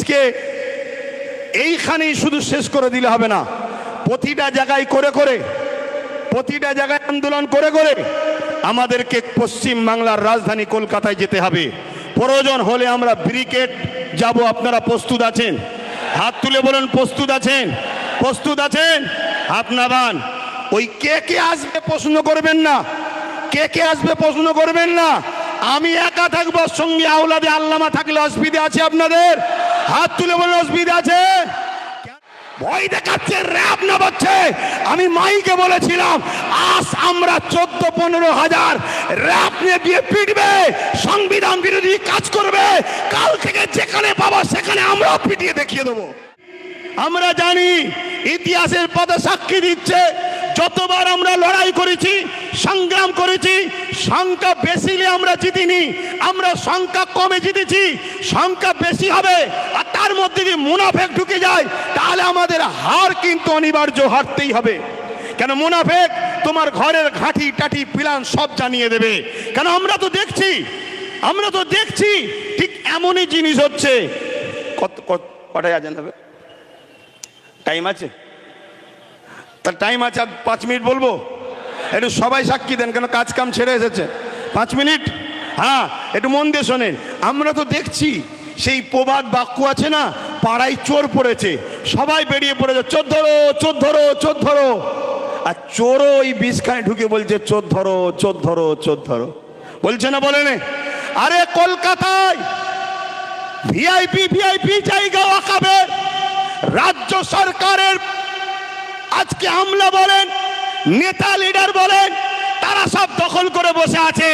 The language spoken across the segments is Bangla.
আজকে এইখানেই শুধু শেষ করে দিলে হবে না। প্রতিটা জায়গায় করে করে, প্রতিটা জায়গায় আন্দোলন করে করে আমাদেরকে পশ্চিম বাংলার রাজধানী কলকাতায় যেতে হবে। প্রয়োজন হলে আমরা ব্রিকেট যাব, আপনারা প্রস্তুত আছেন? হাত তুলে বলেন, প্রস্তুত আছেন? প্রস্তুত আছেন? হাত ওই কে কে আসবে প্রশ্ন করবেন না? কে কে আসবে প্রশ্ন করবেন না? আমি একা থাকব, সঙ্গে আওলাদে আল্লামা থাকলে অসুবিধা আছে আপনাদের? হাত তুলে বলেন, অসুবিধা আছে? ভয় দেখাচ্ছে, র্যাব নামাচ্ছে। আমি মাইকে বলেছিলাম, আজ আমরা চোদ্দ, পনেরো হাজার র্যাব নিয়ে দিয়ে পিটবে, সংবিধান বিরোধী কাজ করবে। কাল থেকে যেখানে পাবা, সেখানে আমরা পিটিয়ে দেখিয়ে দেবো। আমরা জানি, ইতিহাসের পথে সাক্ষী দিচ্ছে যতবার আমরা লড়াই করেছি, সংগ্রাম করেছি, সংখ্যা বেশি হলে আমরা জিতিনি, আমরা সংখ্যা কমে জিতেছি, সংখ্যা বেশি হবে, আর তার মধ্যে যদি মুনাফেক ঢুকে যায়, তাহলে আমাদের হার কিন্তু অনিবার্য হারতেই হবে। কেন মুনাফেক? তোমার ঘরের ঘাঁটি, টাটি, পিলান সব জানিয়ে দেবে। কেন আমরা তো দেখছি, আমরা তো দেখছি, ঠিক এমনই জিনিস হচ্ছে। কত কটায় আজান টাইম আছে? তার টাইম আছে, আর পাঁচ মিনিট বলব? একটু সবাই সাক্ষী দেন, কেন কাজ কাম ছেড়ে এসেছে। পাঁচ মিনিট হ্যাঁ একটু মন দিয়ে শোনেন। আমরা তো দেখছি, সেই প্রবাদ বাক্য আছে না? পাড়ায় চোর পড়েছে, সবাই বেরিয়ে পড়েছে, চোর ধরো চোর ধরো চোর ধরো। আর চোরও ওই বিষখানে ঢুকে বলছে, চোর ধরো চোর ধরো চোর ধরো। বলছে না বলে নে? আরে কলকাতায় ভিআইপি ভিআইপি জায়গা ওয়াকাবে রাজ্য সরকারের আজকে আমলা বলেন, নেতা লিডার বলেন, তারা সব দখল করে বসে আছে।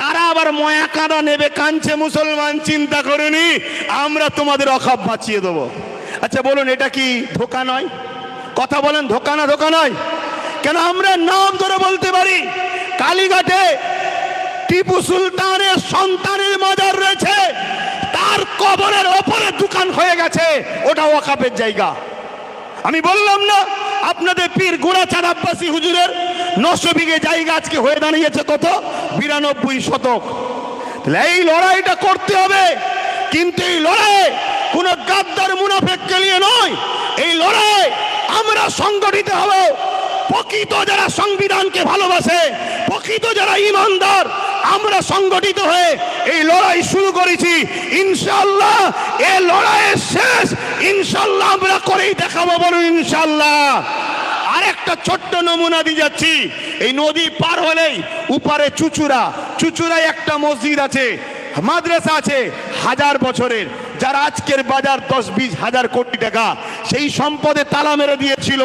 তারা আবার ময়া কাঁদা নেবে, কাঁদছে মুসলমান, চিন্তা করেনি, আমরা তোমাদের অখাপ বাঁচিয়ে দেবো। আচ্ছা বলুন, এটা কি ধোকা নয়? কথা বলেন, ধোকা না ধোকা নয়? কেন আমরা নাম ধরে বলতে পারি? কালীঘাটে টিপু সুলতানের সন্তানের মাজার রয়েছে, তার কবরের ওপরে দোকান হয়ে গেছে, ওটা ওয়াকাপের জায়গা। আমি বললাম না, আপনাদের পীর গোড়াচাঁদ আব্বাসী হুজুরের নশো বিঘে জায়গা আজকে হয়ে দাঁড়িয়েছে কত বিরানব্বই শতক। এই লড়াইটা করতে হবে, কিন্তু এই লড়াই কোন গাদ্দার মুনাফেককে নিয়ে নয়, এই লড়াই আমরা সংগঠিত হব। প্রকৃত যারা সংবিধানকে ভালোবাসে, প্রকৃত যারা ইমানদার, আমরা সংগঠিত হয়ে এই লড়াই শুরু করেছি। ইনশাল্লাহ এ লড়াইয়ের শেষ। ইনশাল্লাহ আমরা করেই দেখাবো বলুন ইনশাল্লাহ আরেকটা ছোট্ট নমুনা দিয়ে যাচ্ছি। এই নদী পার হলেই উপারে চুচুড়া। চুচুড়ায় একটা মসজিদ আছে, মাদ্রাসা আছে, হাজার বছরের। যারা আজকের বাজার দশ বিশ হাজার কোটি টাকা। সেই সম্পদে তালা মেরে দিয়েছিল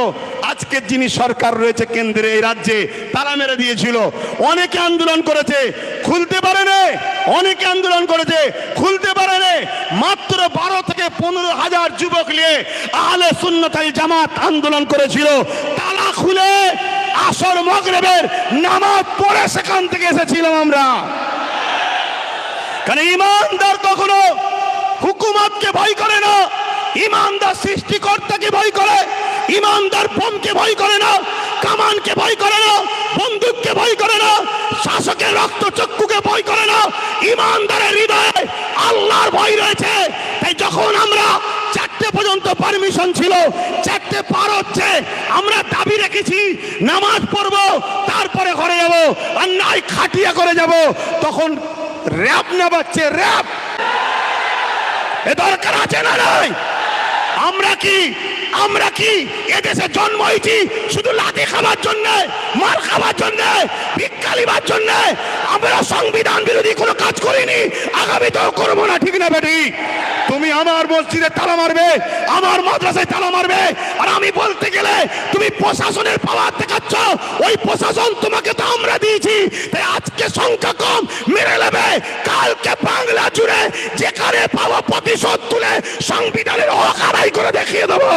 আজকের যিনি সরকার রয়েছে কেন্দ্রে, এই রাজ্যে তালা মেরে দিয়েছিল। অনেকে আন্দোলন করেছে, খুলতে পারে না। অনেকে আন্দোলন করেছে, খুলতে পারে না। মাত্র বারো থেকে পনেরো হাজার যুবক নিয়ে আহলে সুন্নতাল জামাত আন্দোলন করেছিল। তালা খুলে আসর মগরেবের নামাজ পড়ে সেখান থেকে এসেছিলাম আমরা। কারণ ইমানদার কখনো হুকুমতকে ভয় করে না। ইমানদার সৃষ্টিকর্তাকে ভয় করে। ইমানদার বোমকে ভয় করে না, কামানকে ভয় করে না, বন্দুককে ভয় করে না, শাসকের রক্ত চক্ষুকে ভয় করে না, ইমানদারের হৃদয়ে আল্লাহর ভয় রয়েছে। তাই যখন আমরা চারটে পর্যন্ত পারমিশন ছিল, চারটে পার হচ্ছে, আমরা দাবি রেখেছি, নামাজ পড়ব, তারপরে ঘরে যাব আর নাই খাটিয়া করে যাব, তখন র্যাপ নেবাচ্ছে র্যাব। এ দরকার আছে না নাই? আমরা কি? আমরা কি? এদেশে জন্ম হয়েছি শুধু লাঠি খাবার জন্য মার খাবার জন্য? সংবিধান বিরোধী কোনো কাজ করিনি। আগামীতেও করব না, ঠিক না বেটি? তুমি আমার মসজিদে তালা মারবে, আমার মাদ্রাসায় তালা মারবে, আর আমি বলতে গেলে তুমি প্রশাসনের পাওয়ার দেখাচ্ছ, ওই প্রশাসন তোমাকে তো আমরা দিয়েছি, তাই আজকে সংখ্যা কম, মেরে নেবে। কালকে বাংলা জুড়ে যেখানে পাওয়া প্রতিশোধ তুলে সংবিধানের হক করে দেখিয়ে দেবো।